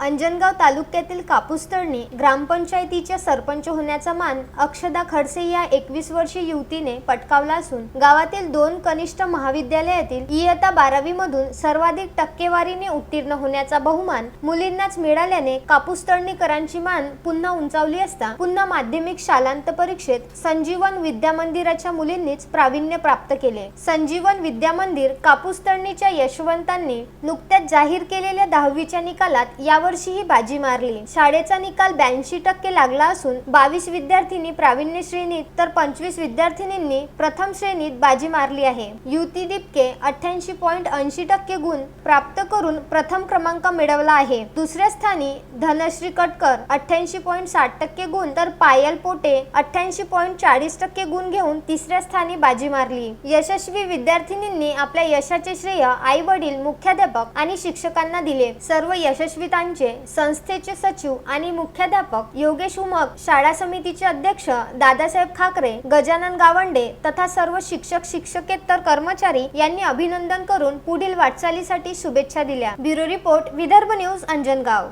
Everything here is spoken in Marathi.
अंजनगाव तालुक्यातील कापूसतळणी ग्रामपंचायतीच्या सरपंच होण्याचा मान अक्षदा खडसे या एकवीस वर्षीय युवतीने पटकावला असून गावातील दोन कनिष्ठ महाविद्यालयातील इयत्ता बारावी मधून सर्वाधिक टक्केवारीने उत्तीर्ण होण्याचा बहुमान मुलींनाच मिळाल्याने कापूसतळणीकरांची मान पुन्हा उंचावली असता पुन्हा माध्यमिक शालांत परीक्षेत संजीवन विद्या मंदिराच्या मुलींनीच प्रावीण्य प्राप्त केले. संजीवन विद्या मंदिर कापूसतळणीच्या यशवंतांनी नुकत्याच जाहीर केलेल्या दहावीच्या निकालात यावर ही बाजी मारली. शाळेचा निकाल ब्याऐंशी टक्के लागला असून बावीस विद्यार्थिनी प्रावीण्य श्रेणीत तर पंचवीस विद्यार्थिनींनी प्रथम श्रेणीत बाजी मारली आहे. युती दिपके अठ्ठ्याऐंशी पॉईंट ऐंशी टक्के गुण प्राप्त करून प्रथम क्रमांक मिळवला आहे. दुसऱ्या स्थानी धनश्री कटकर अठ्ठ्याऐंशी पॉईंट साठ टक्के गुण तर पायल पोटे अठ्ठ्याऐंशी पॉईंट चाळीस टक्के गुण घेऊन तिसऱ्या स्थानी बाजी मारली. यशस्वी विद्यार्थिनींनी आपल्या यशाचे श्रेय आई वडील मुख्याध्यापक आणि शिक्षकांना दिले. सर्व यशस्वितांचे म्हणजे संस्थेचे सचिव आणि मुख्याध्यापक योगेश उमक शाळा समितीचे अध्यक्ष दादासाहेब खाकरे गजानन गावंडे तथा सर्व शिक्षक शिक्षकेतर कर्मचारी यांनी अभिनंदन करून पुढील वाटचालीसाठी शुभेच्छा दिल्या. Bureau report Vidarbha news Anjangaon.